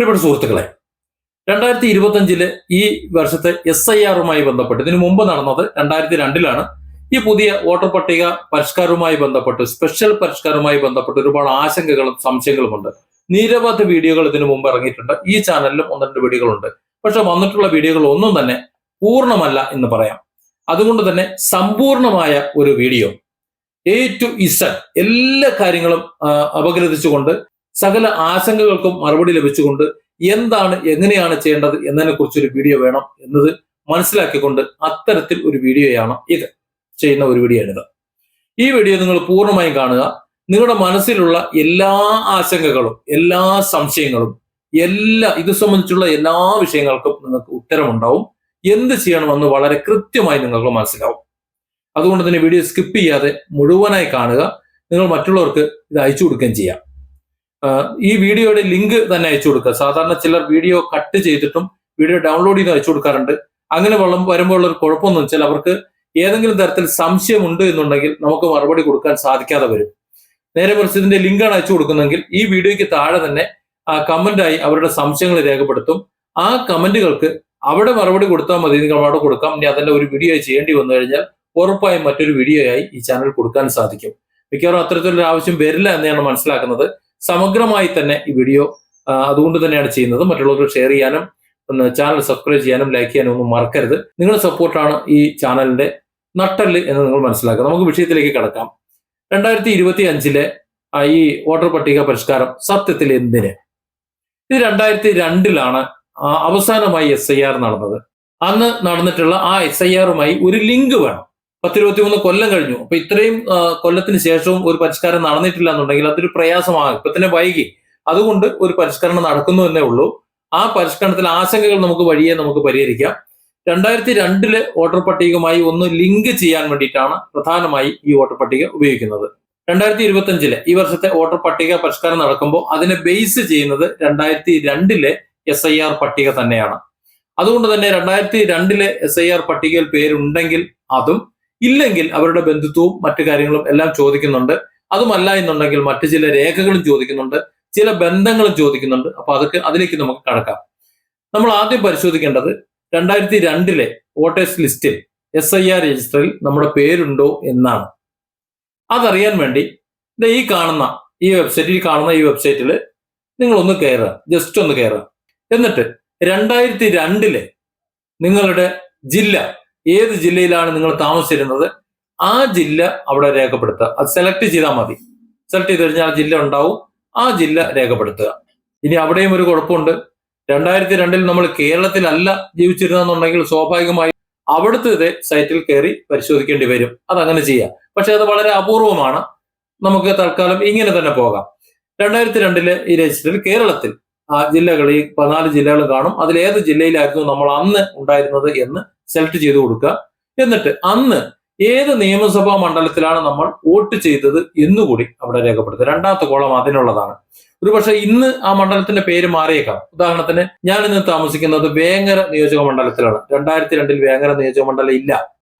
പ്രിയപ്പെട്ട സുഹൃത്തുക്കളെ രണ്ടായിരത്തി ഇരുപത്തഞ്ചിൽ ഈ വർഷത്തെ എസ് ഐ ആറുമായി ബന്ധപ്പെട്ട് ഇതിനു മുമ്പ് നടന്നത് രണ്ടായിരത്തി രണ്ടിലാണ് ഈ പുതിയ വോട്ടർ പട്ടിക പരിഷ്കാരവുമായി ബന്ധപ്പെട്ട് സ്പെഷ്യൽ പരിഷ്കാരവുമായി ബന്ധപ്പെട്ട് ഒരുപാട് ആശങ്കകളും സംശയങ്ങളുമുണ്ട്. നിരവധി വീഡിയോകൾ ഇതിനു മുമ്പ് ഇറങ്ങിയിട്ടുണ്ട്. ഈ ചാനലിലും ഒന്ന് രണ്ട് വീഡിയോകളുണ്ട്. പക്ഷെ വന്നിട്ടുള്ള വീഡിയോകൾ ഒന്നും തന്നെ പൂർണമല്ല എന്ന് പറയാം. അതുകൊണ്ട് തന്നെ സമ്പൂർണമായ ഒരു വീഡിയോ എ ടു ഇസഡ് എല്ലാ കാര്യങ്ങളും അപഗ്രഥിച്ചുകൊണ്ട് സകല ആശങ്കകൾക്കും മറുപടി ലഭിച്ചുകൊണ്ട് എന്താണ് എങ്ങനെയാണ് ചെയ്യേണ്ടത് എന്നതിനെ കുറിച്ചൊരു വീഡിയോ വേണം എന്നത് മനസ്സിലാക്കിക്കൊണ്ട് അത്തരത്തിൽ ഒരു വീഡിയോയാണ് ഇത്. ചെയ്യുന്ന ഒരു വീഡിയോ ഈ വീഡിയോ നിങ്ങൾ പൂർണമായും കാണുക. നിങ്ങളുടെ മനസ്സിലുള്ള എല്ലാ ആശങ്കകളും എല്ലാ സംശയങ്ങളും എല്ലാ ഇത് സംബന്ധിച്ചുള്ള എല്ലാ വിഷയങ്ങൾക്കും നിങ്ങൾക്ക് ഉത്തരമുണ്ടാവും. എന്ത് ചെയ്യണമെന്ന് വളരെ കൃത്യമായി നിങ്ങൾക്ക് മനസ്സിലാവും. അതുകൊണ്ട് തന്നെ വീഡിയോ സ്കിപ്പ് ചെയ്യാതെ മുഴുവനായി കാണുക. നിങ്ങൾ മറ്റുള്ളവർക്ക് ഇത് അയച്ചു കൊടുക്കുകയും ചെയ്യാം. ഈ വീഡിയോയുടെ ലിങ്ക് തന്നെ അയച്ചു കൊടുക്കുക. സാധാരണ ചിലർ വീഡിയോ കട്ട് ചെയ്തിട്ടും വീഡിയോ ഡൗൺലോഡ് ചെയ്ത് അയച്ചു കൊടുക്കാറുണ്ട്. അങ്ങനെ വെള്ളം വരുമ്പോൾ ഒരു കുഴപ്പമെന്ന് വെച്ചാൽ അവർക്ക് ഏതെങ്കിലും തരത്തിൽ സംശയമുണ്ട് എന്നുണ്ടെങ്കിൽ നമുക്ക് മറുപടി കൊടുക്കാൻ സാധിക്കാതെ വരും. നേരെ മറിച്ച് ഇതിന്റെ ലിങ്കാണ് അയച്ചു കൊടുക്കുന്നതെങ്കിൽ ഈ വീഡിയോയ്ക്ക് താഴെ തന്നെ ആ കമന്റായി അവരുടെ സംശയങ്ങൾ രേഖപ്പെടുത്തും. ആ കമന്റുകൾക്ക് അവിടെ മറുപടി കൊടുത്താൽ മതി നിങ്ങൾ അവിടെ കൊടുക്കാം. ഇനി അതിന്റെ ഒരു വീഡിയോ ചെയ്യേണ്ടി വന്നു കഴിഞ്ഞാൽ ഉറപ്പായും മറ്റൊരു വീഡിയോയായി ഈ ചാനൽ കൊടുക്കാൻ സാധിക്കും. മിക്കവാറും അത്തരത്തിലൊരു ആവശ്യം വരില്ല എന്നാണ് മനസ്സിലാക്കുന്നത്. സമഗ്രമായി തന്നെ ഈ വീഡിയോ അതുകൊണ്ട് തന്നെയാണ് ചെയ്യുന്നത്. മറ്റുള്ളവർക്ക് ഷെയർ ചെയ്യാനും ഒന്ന് ചാനൽ സബ്സ്ക്രൈബ് ചെയ്യാനും ലൈക്ക് ചെയ്യാനും ഒന്നും മറക്കരുത്. നിങ്ങളുടെ സപ്പോർട്ടാണ് ഈ ചാനലിന്റെ നട്ടൽ എന്ന് നിങ്ങൾ മനസ്സിലാക്കുക. നമുക്ക് വിഷയത്തിലേക്ക് കടക്കാം. രണ്ടായിരത്തി ഇരുപത്തി അഞ്ചിലെ ഈ വോട്ടർ പട്ടിക പരിഷ്കാരം സത്യത്തിൽ എന്തിന്? ഇത് രണ്ടായിരത്തി രണ്ടിലാണ് അവസാനമായി എസ് ഐ ആർ നടന്നത്. അന്ന് നടന്നിട്ടുള്ള ആ എസ് ഐ ആറുമായി ഒരു ലിങ്ക് വേണം. പത്തിരുപത്തി മൂന്ന് കൊല്ലം കഴിഞ്ഞു. അപ്പൊ ഇത്രയും കൊല്ലത്തിന് ശേഷവും ഒരു പരിഷ്കാരം നടന്നിട്ടില്ല എന്നുണ്ടെങ്കിൽ അതൊരു പ്രയാസമാകും. ഇപ്പൊ തന്നെ വൈകി. അതുകൊണ്ട് ഒരു പരിഷ്കരണം നടക്കുന്നു എന്നേ ഉള്ളൂ. ആ പരിഷ്കരണത്തിൽ ആശങ്കകൾ നമുക്ക് വഴിയെ നമുക്ക് പരിഹരിക്കാം. രണ്ടായിരത്തി രണ്ടിൽ വോട്ടർ പട്ടികയുമായി ഒന്ന് ലിങ്ക് ചെയ്യാൻ വേണ്ടിയിട്ടാണ് പ്രധാനമായി ഈ വോട്ടർ പട്ടിക ഉപയോഗിക്കുന്നത്. രണ്ടായിരത്തി ഇരുപത്തി അഞ്ചിലെ ഈ വർഷത്തെ വോട്ടർ പട്ടിക പരിഷ്കാരം നടക്കുമ്പോൾ അതിനെ ബേസ് ചെയ്യുന്നത് രണ്ടായിരത്തി രണ്ടിലെ എസ് ഐ ആർ പട്ടിക തന്നെയാണ്. അതുകൊണ്ട് തന്നെ രണ്ടായിരത്തി രണ്ടിലെ എസ് ഐ ആർ പട്ടികയിൽ പേരുണ്ടെങ്കിൽ അതും ഇല്ലെങ്കിൽ അവരുടെ ബന്ധുത്വവും മറ്റു കാര്യങ്ങളും എല്ലാം ചോദിക്കുന്നുണ്ട്. അതുമല്ല എന്നുണ്ടെങ്കിൽ മറ്റു ചില രേഖകളും ചോദിക്കുന്നുണ്ട്. ചില ബന്ധങ്ങളും ചോദിക്കുന്നുണ്ട്. അപ്പൊ അതൊക്കെ അതിലേക്ക് നമുക്ക് കടക്കാം. നമ്മൾ ആദ്യം പരിശോധിക്കേണ്ടത് രണ്ടായിരത്തി രണ്ടിലെ വോട്ടേഴ്സ് ലിസ്റ്റിൽ എസ് ഐ ആർ രജിസ്റ്ററിൽ നമ്മുടെ പേരുണ്ടോ എന്നാണ്. അതറിയാൻ വേണ്ടി ഈ കാണുന്ന ഈ വെബ്സൈറ്റിൽ കാണുന്ന ഈ വെബ്സൈറ്റിൽ നിങ്ങൾ ഒന്ന് കയറുക. ജസ്റ്റ് ഒന്ന് കയറുക. എന്നിട്ട് രണ്ടായിരത്തി രണ്ടിലെ നിങ്ങളുടെ ജില്ല ഏത് ജില്ലയിലാണ് നിങ്ങൾ താമസിച്ചിരുന്നത്? ആ ജില്ല അവിടെ രേഖപ്പെടുത്തുക. അത് സെലക്ട് ചെയ്താൽ മതി. സെലക്ട് ചെയ്ത് കഴിഞ്ഞാൽ ആ ജില്ല ഉണ്ടാവും. ആ ജില്ല രേഖപ്പെടുത്തുക. ഇനി അവിടെയും ഒരു കുഴപ്പമുണ്ട്. രണ്ടായിരത്തി രണ്ടിൽ നമ്മൾ കേരളത്തിലല്ല ജീവിച്ചിരുന്നെന്നുണ്ടെങ്കിൽ സ്വാഭാവികമായി അവിടുത്തെ സൈറ്റിൽ കയറി പരിശോധിക്കേണ്ടി വരും. അതങ്ങനെ ചെയ്യാം. പക്ഷെ അത് വളരെ അപൂർവമാണ്. നമുക്ക് തൽക്കാലം ഇങ്ങനെ തന്നെ പോകാം. രണ്ടായിരത്തി രണ്ടിലെ ഈ രജിസ്റ്ററിൽ കേരളത്തിൽ ആ ജില്ലകൾ ഈ പതിനാല് ജില്ലകൾ കാണും. അതിൽ ഏത് ജില്ലയിലായിരുന്നു നമ്മൾ അന്ന് ഉണ്ടായിരുന്നത് എന്ന് സെലക്ട് ചെയ്ത് കൊടുക്കുക. എന്നിട്ട് അന്ന് ഏത് നിയമസഭാ മണ്ഡലത്തിലാണ് നമ്മൾ വോട്ട് ചെയ്തത് എന്നുകൂടി അവിടെ രേഖപ്പെടുത്തുക. രണ്ടാമത്തെ കോളം അതിനുള്ളതാണ്. ഒരുപക്ഷെ ഇന്ന് ആ മണ്ഡലത്തിന്റെ പേര് മാറിയേക്കാം. ഉദാഹരണത്തിന് ഞാൻ ഇന്ന് താമസിക്കുന്നത് വേങ്ങര നിയോജക മണ്ഡലത്തിലാണ്. രണ്ടായിരത്തി രണ്ടിൽ വേങ്ങര നിയോജക മണ്ഡലം ഇല്ല.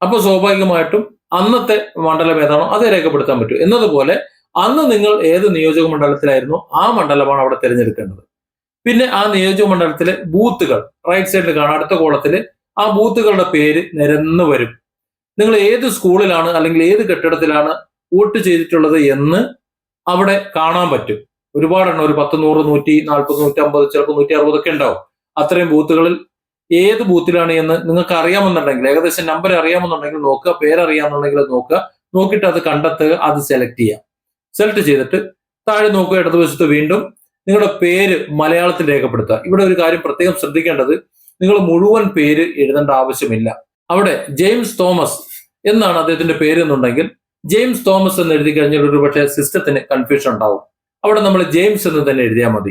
അപ്പൊ സ്വാഭാവികമായിട്ടും അന്നത്തെ മണ്ഡലം ഏതാണോ അത് രേഖപ്പെടുത്താൻ പറ്റും. എന്നതുപോലെ അന്ന് നിങ്ങൾ ഏത് നിയോജക മണ്ഡലത്തിലായിരുന്നു ആ മണ്ഡലമാണ് അവിടെ തിരഞ്ഞെടുക്കേണ്ടത്. പിന്നെ ആ നിയോജക മണ്ഡലത്തിലെ ബൂത്തുകൾ റൈറ്റ് സൈഡിൽ കാണാം. അടുത്ത കോളത്തിൽ ആ ബൂത്തുകളുടെ പേര് നിരന്ന് വരും. നിങ്ങൾ ഏത് സ്കൂളിലാണ് അല്ലെങ്കിൽ ഏത് കെട്ടിടത്തിലാണ് വോട്ട് ചെയ്തിട്ടുള്ളത് എന്ന് അവിടെ കാണാൻ പറ്റും. ഒരുപാടെണ്ണം ഒരു പത്ത് നൂറ് നൂറ്റി നാൽപ്പത് നൂറ്റി അമ്പത് ചിലപ്പോൾ നൂറ്റി അറുപതൊക്കെ ഉണ്ടാവും. അത്രയും ബൂത്തുകളിൽ ഏത് ബൂത്തിലാണ് എന്ന് നിങ്ങൾക്ക് അറിയാമെന്നുണ്ടെങ്കിൽ ഏകദേശം നമ്പർ അറിയാമെന്നുണ്ടെങ്കിൽ നോക്കുക പേരറിയാമെന്നുണ്ടെങ്കിൽ നോക്കുക. നോക്കിയിട്ട് അത് കണ്ടെത്തുക അത് സെലക്ട് ചെയ്യുക. സെലക്ട് ചെയ്തിട്ട് താഴെ നോക്കുക ഇടതുവശത്ത് വീണ്ടും നിങ്ങളുടെ പേര് മലയാളത്തിൽ രേഖപ്പെടുത്തുക. ഇവിടെ ഒരു കാര്യം പ്രത്യേകം ശ്രദ്ധിക്കേണ്ടത് നിങ്ങൾ മുഴുവൻ പേര് എഴുതേണ്ട ആവശ്യമില്ല. അവിടെ ജെയിംസ് തോമസ് എന്നാണ് അദ്ദേഹത്തിന്റെ പേര് എന്നുണ്ടെങ്കിൽ ജെയിംസ് തോമസ് എന്ന് എഴുതി കഴിഞ്ഞാൽ ഒരു പക്ഷേ സിസ്റ്റത്തിന് കൺഫ്യൂഷൻ ഉണ്ടാവും. അവിടെ നമ്മൾ ജെയിംസ് എന്ന് തന്നെ എഴുതിയാൽ മതി.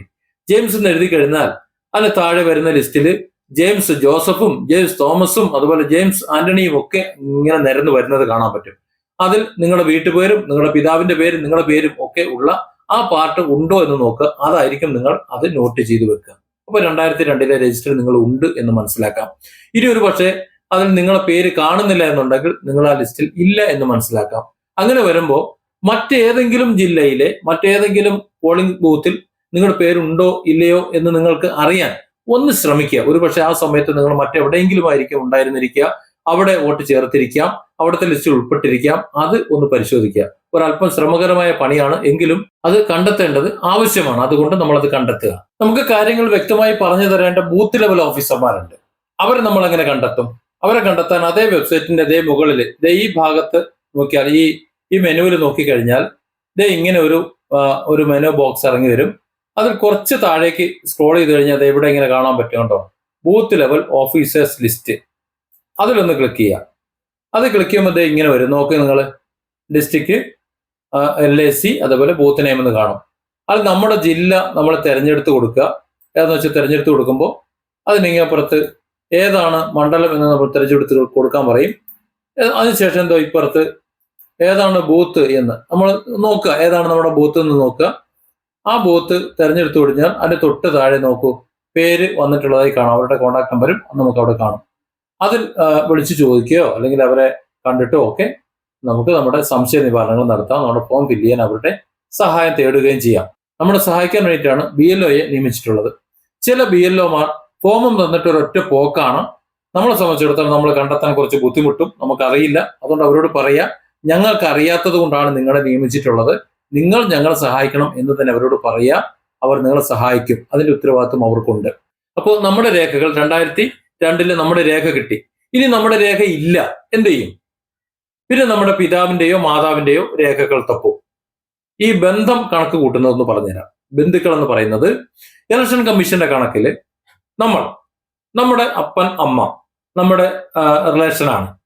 ജെയിംസ് എന്ന് എഴുതി കഴിഞ്ഞാൽ അതിന് താഴെ വരുന്ന ലിസ്റ്റിൽ ജെയിംസ് ജോസഫും ജെയിംസ് തോമസും അതുപോലെ ജെയിംസ് ആന്റണിയും ഒക്കെ ഇങ്ങനെ നിരന്ന് വരുന്നത് കാണാൻ പറ്റും. അതിൽ നിങ്ങളുടെ വീട്ടുപേരും നിങ്ങളുടെ പിതാവിന്റെ പേരും നിങ്ങളുടെ പേരും ഒക്കെ ഉള്ള ആ പാർട്ട് ഉണ്ടോ എന്ന് നോക്കുക. അതായിരിക്കും നിങ്ങൾ അത് നോട്ട് ചെയ്തു വെക്കുക. അപ്പൊ രണ്ടായിരത്തി രണ്ടിലെ രജിസ്റ്റർ നിങ്ങൾ ഉണ്ട് എന്ന് മനസ്സിലാക്കാം. ഇനി ഒരു പക്ഷേ അതിൽ നിങ്ങളെ പേര് കാണുന്നില്ല എന്നുണ്ടെങ്കിൽ നിങ്ങൾ ആ ലിസ്റ്റിൽ ഇല്ല എന്ന് മനസ്സിലാക്കാം. അങ്ങനെ വരുമ്പോൾ മറ്റേതെങ്കിലും ജില്ലയിലെ മറ്റേതെങ്കിലും പോളിംഗ് ബൂത്തിൽ നിങ്ങളുടെ പേരുണ്ടോ ഇല്ലയോ എന്ന് നിങ്ങൾക്ക് അറിയാൻ ഒന്ന് ശ്രമിക്കുക. ഒരുപക്ഷെ ആ സമയത്ത് നിങ്ങൾ മറ്റെവിടെയെങ്കിലും ആയിരിക്കും ഉണ്ടായിരുന്നിരിക്കുക. അവിടെ വോട്ട് ചേർത്തിരിക്കാം. അവിടുത്തെ ലിസ്റ്റിൽ ഉൾപ്പെട്ടിരിക്കാം. അത് ഒന്ന് പരിശോധിക്കുക. ഒരല്പം ശ്രമകരമായ പണിയാണ്. എങ്കിലും അത് കണ്ടെത്തേണ്ടത് ആവശ്യമാണ്. അതുകൊണ്ട് അത് കണ്ടെത്തുക. നമുക്ക് കാര്യങ്ങൾ വ്യക്തമായി പറഞ്ഞു തരേണ്ട ബൂത്ത് ലെവൽ ഓഫീസർമാരുണ്ട് അവരെ നമ്മൾ എങ്ങനെ കണ്ടെത്തും? അവരെ കണ്ടെത്താൻ അതേ വെബ്സൈറ്റിന്റെ അതേ മുകളിൽ ദേ ഈ ഭാഗത്ത് നോക്കിയാൽ ഈ ഈ മെനുവിൽ നോക്കിക്കഴിഞ്ഞാൽ ദേ ഇങ്ങനെ ഒരു ഒരു മെനു ബോക്സ് ഇറങ്ങി വരും. അതിൽ കുറച്ച് താഴേക്ക് സ്ക്രോൾ ചെയ്ത് കഴിഞ്ഞാൽ അത് എവിടെ ഇങ്ങനെ കാണാൻ പറ്റുന്നുണ്ടോ ബൂത്ത് ലെവൽ ഓഫീസേഴ്സ് ലിസ്റ്റ് അതിലൊന്ന് ക്ലിക്ക് ചെയ്യുക. അത് ക്ലിക്ക് ചെയ്യുമ്പോൾ ഇങ്ങനെ വരും. നോക്ക് നിങ്ങൾ ഡിസ്ട്രിക്ട് എൽ എ സി അതേപോലെ ബൂത്ത് നെയിം എന്ന് കാണും. അത് നമ്മുടെ ജില്ല നമ്മൾ തിരഞ്ഞെടുത്ത് കൊടുക്കുക. ഏതെന്ന് വെച്ചാൽ തിരഞ്ഞെടുത്ത് കൊടുക്കുമ്പോൾ അതിനിങ്ങപ്പുറത്ത് ഏതാണ് മണ്ഡലം എന്ന് നമ്മൾ തിരഞ്ഞെടുത്ത് കൊടുക്കാൻ പറയും. അതിനുശേഷം എന്തോ ഇപ്പുറത്ത് ഏതാണ് ബൂത്ത് എന്ന് നമ്മൾ നോക്കുക. ഏതാണ് നമ്മുടെ ബൂത്ത് എന്ന് നോക്കുക. ആ ബൂത്ത് തിരഞ്ഞെടുത്ത് കഴിഞ്ഞാൽ അതിന്റെ തൊട്ട് താഴെ നോക്കൂ. പേര് വന്നിട്ടുള്ളതായി കാണാം. അവരുടെ കോൺടാക്ട് നമ്പരും നമുക്ക് അവിടെ കാണും. അതിൽ വിളിച്ചു ചോദിക്കുകയോ അല്ലെങ്കിൽ അവരെ കണ്ടിട്ടോ ഒക്കെ നമുക്ക് നമ്മുടെ സംശയ നിവാരണങ്ങൾ നടത്താം. നമ്മുടെ ഫോം ഫില്ല് ചെയ്യാൻ അവരുടെ സഹായം തേടുകയും ചെയ്യാം. നമ്മളെ സഹായിക്കാൻ വേണ്ടിയിട്ടാണ് ബി എൽ ഒയെ നിയമിച്ചിട്ടുള്ളത്. ചില ബി എൽ ഒമാർ ഫോമും തന്നിട്ട് ഒരൊറ്റ പോക്കാണ്. നമ്മളെ സംബന്ധിച്ചിടത്തോളം നമ്മൾ കണ്ടെത്താൻ കുറച്ച് ബുദ്ധിമുട്ടും നമുക്കറിയില്ല. അതുകൊണ്ട് അവരോട് പറയാ ഞങ്ങൾക്ക് അറിയാത്തത് കൊണ്ടാണ് നിങ്ങളെ നിയമിച്ചിട്ടുള്ളത്. നിങ്ങൾ ഞങ്ങളെ സഹായിക്കണം എന്ന് തന്നെ അവരോട് പറയാ. അവർ നിങ്ങളെ സഹായിക്കും. അതിന്റെ ഉത്തരവാദിത്വം അവർക്കുണ്ട്. അപ്പോൾ നമ്മുടെ രേഖകൾ രണ്ടായിരത്തി രണ്ടിൽ നമ്മുടെ രേഖ കിട്ടി. ഇനി നമ്മുടെ രേഖ ഇല്ല. എന്ത് ചെയ്യും? പിന്നെ നമ്മുടെ പിതാവിന്റെയോ മാതാവിന്റെയോ രേഖകൾ തപ്പും. ഈ ബന്ധം കണക്ക് കൂട്ടുന്നതെന്ന് പറഞ്ഞുതരാം. ബന്ധുക്കൾ എന്ന് പറയുന്നത് ഇലക്ഷൻ കമ്മീഷന്റെ കണക്കിൽ നമ്മൾ നമ്മുടെ അപ്പൻ അമ്മ നമ്മുടെ റിലേഷനാണ്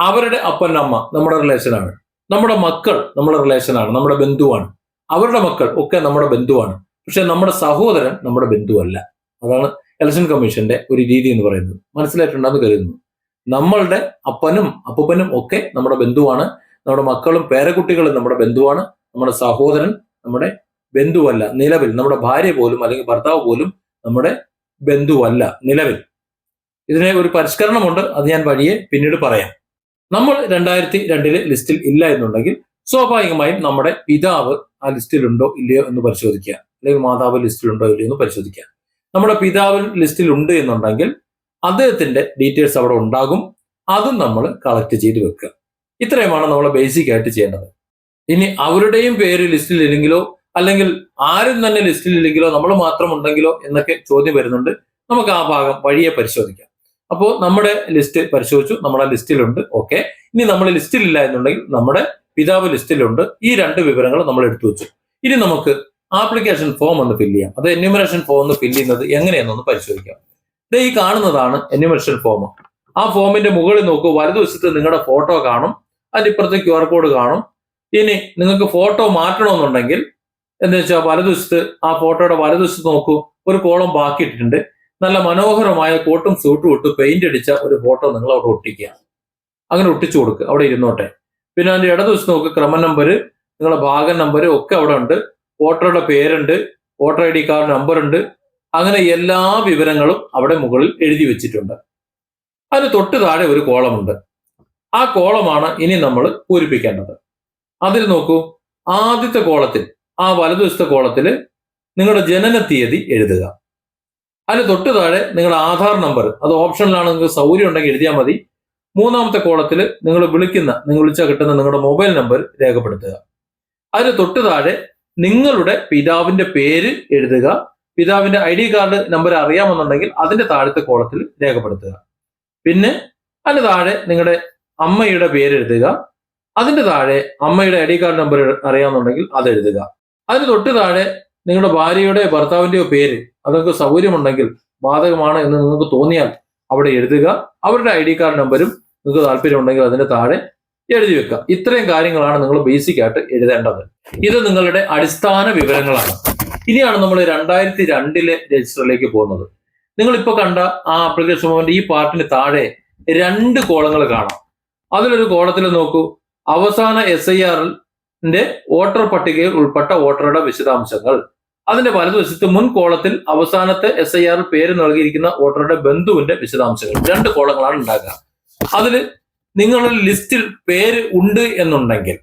അവരുടെ അപ്പൻ അമ്മ നമ്മുടെ റിലേഷനാണ് നമ്മുടെ മക്കൾ നമ്മുടെ റിലേഷനാണ് നമ്മുടെ ബന്ധുവാണ്. അവരുടെ മക്കൾ ഒക്കെ നമ്മുടെ ബന്ധുവാണ്. പക്ഷെ നമ്മുടെ സഹോദരൻ നമ്മുടെ ബന്ധുവല്ല. അതാണ് ഇലക്ഷൻ കമ്മീഷന്റെ ഒരു രീതി എന്ന് പറയുന്നത്. മനസ്സിലായിട്ടുണ്ടെന്ന് കരുതുന്നു. നമ്മളുടെ അപ്പനും അപ്പൂപ്പനും ഒക്കെ നമ്മുടെ ബന്ധുവാണ്. നമ്മുടെ മക്കളും പേരക്കുട്ടികളും നമ്മുടെ ബന്ധുവാണ്. നമ്മുടെ സഹോദരൻ നമ്മുടെ ബന്ധുവല്ല നിലവിൽ. നമ്മുടെ ഭാര്യ പോലും അല്ലെങ്കിൽ ഭർത്താവ് പോലും നമ്മുടെ ബന്ധുവല്ല നിലവിൽ. ഇതിനെ ഒരു പരിഷ്കരണമുണ്ട്. അത് ഞാൻ വഴിയെ പിന്നീട് പറയാം. നമ്മൾ രണ്ടായിരത്തി രണ്ടിലെ ലിസ്റ്റിൽ ഇല്ല എന്നുണ്ടെങ്കിൽ സ്വാഭാവികമായും നമ്മുടെ പിതാവ് ആ ലിസ്റ്റിലുണ്ടോ ഇല്ലയോ എന്ന് പരിശോധിക്കുക. അല്ലെങ്കിൽ മാതാവ് ലിസ്റ്റിലുണ്ടോ ഇല്ലയോ എന്ന് പരിശോധിക്കുക. നമ്മുടെ പിതാവ് ലിസ്റ്റിൽ ഉണ്ട് എന്നുണ്ടെങ്കിൽ അദ്ദേഹത്തിന്റെ ഡീറ്റെയിൽസ് അവിടെ ഉണ്ടാകും. അതും നമ്മൾ കളക്ട് ചെയ്ത് വെക്കുക. ഇത്രയുമാണ് നമ്മൾ ബേസിക് ആയിട്ട് ചെയ്യേണ്ടത്. ഇനി അവരുടെയും പേര് ലിസ്റ്റിൽ ഇല്ലെങ്കിലോ അല്ലെങ്കിൽ ആരും തന്നെ ലിസ്റ്റിൽ ഇല്ലെങ്കിലോ നമ്മൾ മാത്രം ഉണ്ടെങ്കിലോ എന്നൊക്കെ ചോദ്യം വരുന്നുണ്ട്. നമുക്ക് ആ ഭാഗം വഴിയെ പരിശോധിക്കാം. അപ്പോൾ നമ്മുടെ ലിസ്റ്റ് പരിശോധിച്ചു. നമ്മുടെ ലിസ്റ്റിലുണ്ട് ഓക്കെ ഇനി നമ്മൾ ലിസ്റ്റിലില്ല എന്നുണ്ടെങ്കിൽ നമ്മുടെ പിതാവ് ലിസ്റ്റിലുണ്ട് ഈ രണ്ട് വിവരങ്ങൾ നമ്മൾ എടുത്തു വെച്ചു. ഇനി നമുക്ക് ആപ്ലിക്കേഷൻ ഫോം ഒന്ന് ഫില്ല് ചെയ്യാം. അത് എന്യൂമറേഷൻ ഫോം ഒന്ന് ഫില്ല് ചെയ്യുന്നത് എങ്ങനെയെന്നൊന്ന് പരിശോധിക്കാം. ഇത് ഈ കാണുന്നതാണ് എന്യൂമറേഷൻ ഫോം ആ ഫോമിന്റെ മുകളിൽ നോക്കൂ വലതുവശത്ത് നിങ്ങളുടെ ഫോട്ടോ കാണും അതിന്റെ ഇപ്പുറത്ത് ക്യു ആർ കോഡ് കാണും. ഇനി നിങ്ങൾക്ക് ഫോട്ടോ മാറ്റണമെന്നുണ്ടെങ്കിൽ എന്താ വെച്ചാൽ വലതുവശത്ത് ആ ഫോട്ടോയുടെ വലതുവശത്ത് നോക്കൂ ഒരു കോളം ബാക്കി ഇട്ടിട്ടുണ്ട്. നല്ല മനോഹരമായ കോട്ടും സൂട്ടും ഇട്ട് പെയിന്റ് അടിച്ച ഒരു ഫോട്ടോ നിങ്ങൾ അവിടെ ഒട്ടിക്കുക. അങ്ങനെ ഒട്ടിച്ചു കൊടുക്കുക അവിടെ ഇരുന്നോട്ടെ. പിന്നെ അതിന്റെ ഇടതുവശത്ത് നോക്ക് ക്രമ നമ്പർ നിങ്ങളുടെ ഭാഗം നമ്പർ ഒക്കെ അവിടെ ഉണ്ട് വോട്ടറുടെ പേരുണ്ട് voter I D card number ഉണ്ട്. അങ്ങനെ എല്ലാ വിവരങ്ങളും അവിടെ മുകളിൽ എഴുതി വെച്ചിട്ടുണ്ട്. അതിന് തൊട്ട് താഴെ ഒരു കോളമുണ്ട്. ആ കോളമാണ് ഇനി നമ്മൾ പൂരിപ്പിക്കേണ്ടത്. അതിൽ നോക്കൂ ആദ്യത്തെ കോളത്തിൽ ആ വലതുവശത്തെ കോളത്തിൽ നിങ്ങളുടെ ജനന തീയതി എഴുതുക. അതിന് തൊട്ട് താഴെ നിങ്ങളുടെ ആധാർ നമ്പർ അത് ഓപ്ഷനിലാണ് നിങ്ങൾക്ക് സൗകര്യം ഉണ്ടെങ്കിൽ എഴുതിയാൽ മതി. മൂന്നാമത്തെ കോളത്തിൽ നിങ്ങൾ വിളിക്കുന്ന നിങ്ങൾ വിളിച്ചാൽ കിട്ടുന്ന നിങ്ങളുടെ മൊബൈൽ നമ്പർ രേഖപ്പെടുത്തുക. അതിന് തൊട്ട് താഴെ നിങ്ങളുടെ പിതാവിന്റെ പേര് എഴുതുക. പിതാവിന്റെ ഐ ഡി കാർഡ് നമ്പർ അറിയാമെന്നുണ്ടെങ്കിൽ അതിന്റെ താഴത്തെ കോളത്തിൽ രേഖപ്പെടുത്തുക. പിന്നെ അതിന് താഴെ നിങ്ങളുടെ അമ്മയുടെ പേര് എഴുതുക. അതിന്റെ താഴെ അമ്മയുടെ ഐ ഡി കാർഡ് നമ്പർ അറിയാമെന്നുണ്ടെങ്കിൽ അത് എഴുതുക. അതിന് തൊട്ട് താഴെ നിങ്ങളുടെ ഭാര്യയുടെ ഭർത്താവിന്റെയോ പേര് അതൊക്കെ സൗകര്യമുണ്ടെങ്കിൽ ബാധകമാണ് എന്ന് നിങ്ങൾക്ക് തോന്നിയാൽ അവിടെ എഴുതുക. അവരുടെ ഐ ഡി കാർഡ് നമ്പരും നിങ്ങൾക്ക് താല്പര്യമുണ്ടെങ്കിൽ അതിന്റെ താഴെ എഴുതി വെക്കുക. ഇത്രയും കാര്യങ്ങളാണ് നിങ്ങൾ ബേസിക് ആയിട്ട് എഴുതേണ്ടത്. ഇത് നിങ്ങളുടെ അടിസ്ഥാന വിവരങ്ങളാണ്. ഇനിയാണ് നമ്മൾ രണ്ടായിരത്തി രണ്ടിലെ രജിസ്റ്ററിലേക്ക് പോകുന്നത്. നിങ്ങൾ ഇപ്പോൾ കണ്ട ആ ആപ്ലിക്കേഷൻ ഫോമിന്റെ ഈ പാർട്ടിന് താഴെ രണ്ട് കോളങ്ങൾ കാണാം. അതിലൊരു കോളത്തിൽ നോക്കൂ. അവസാന എസ് ഐ ആറിന്റെ വോട്ടർ പട്ടികയിൽ ഉൾപ്പെട്ട വോട്ടറുടെ വിശദാംശങ്ങൾ. അതിന്റെ വലതുവശത്ത് മുൻ കോളത്തിൽ അവസാനത്തെ എസ് ഐ ആറിൽ പേര് നൽകിയിരിക്കുന്ന വോട്ടറുടെ ബന്ധുവിന്റെ വിശദാംശങ്ങൾ. രണ്ട് കോളങ്ങളാണ് ഉണ്ടാകുക. അതിൽ നിങ്ങളുടെ ലിസ്റ്റിൽ പേര് ഉണ്ട് എന്നുണ്ടെങ്കിൽ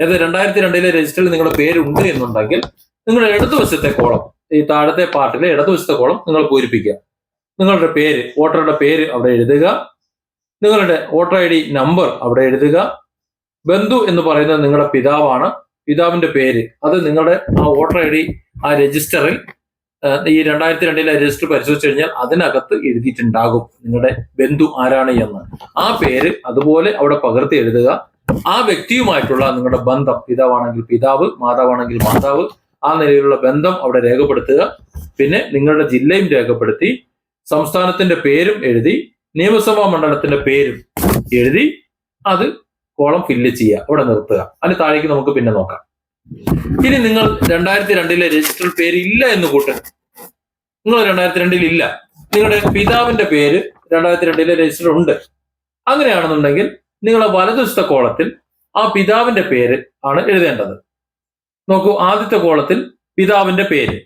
അതായത് രണ്ടായിരത്തി രണ്ടിലെ രജിസ്റ്ററിൽ നിങ്ങളുടെ പേര് ഉണ്ട് എന്നുണ്ടെങ്കിൽ നിങ്ങളുടെ ഇടതുവശത്തെ കോളം ഈ താഴത്തെ പാർട്ടിലെ ഇടതുവശത്തെ കോളം നിങ്ങൾ പൂരിപ്പിക്കുക. നിങ്ങളുടെ പേര് വോട്ടറുടെ പേര് അവിടെ എഴുതുക. നിങ്ങളുടെ വോട്ടർ ഐ ഡി നമ്പർ അവിടെ എഴുതുക. ബന്ധു എന്ന് പറയുന്നത് നിങ്ങളുടെ പിതാവാണ്. പിതാവിന്റെ പേര് അത് നിങ്ങളുടെ ആ വോട്ടർ ഐ ഡി ആ രജിസ്റ്ററിൽ ഈ രണ്ടായിരത്തി രണ്ടിലെ രജിസ്റ്റർ പരിശോധിച്ചു കഴിഞ്ഞാൽ അതിനകത്ത് എഴുതിയിട്ടുണ്ടാകും നിങ്ങളുടെ ബന്ധു ആരാണ് എന്ന്. ആ പേര് അതുപോലെ അവിടെ പകർത്തി എഴുതുക. ആ വ്യക്തിയുമായിട്ടുള്ള നിങ്ങളുടെ ബന്ധം പിതാവാണെങ്കിൽ പിതാവ് മാതാവാണെങ്കിൽ മാതാവ് ആ നിലയിലുള്ള ബന്ധം അവിടെ രേഖപ്പെടുത്തുക. പിന്നെ നിങ്ങളുടെ ജില്ലയും രേഖപ്പെടുത്തി സംസ്ഥാനത്തിന്റെ പേരും എഴുതി നിയമസഭാ മണ്ഡലത്തിന്റെ പേരും എഴുതി അത് കോളം ഫില്ല് ചെയ്യുക അവിടെ നിർത്തുക. അതിന് താഴേക്ക് നമുക്ക് പിന്നെ നോക്കാം. ഇനി നിങ്ങൾ രണ്ടായിരത്തി രണ്ടിലെ രജിസ്റ്റർ പേര് ഇല്ല എന്ന് കൂട്ടുക നിങ്ങൾ രണ്ടായിരത്തി രണ്ടിൽ ഇല്ല. നിങ്ങളുടെ പിതാവിന്റെ പേര് രണ്ടായിരത്തി രണ്ടിലെ രജിസ്റ്റർ ഉണ്ട്. അങ്ങനെയാണെന്നുണ്ടെങ്കിൽ നിങ്ങളുടെ വലതുവശത്തെ കോളത്തിൽ ആ പിതാവിന്റെ പേര് ആണ് എഴുതേണ്ടത്. നോക്കൂ ആദ്യത്തെ കോളത്തിൽ പിതാവിന്റെ പേര്.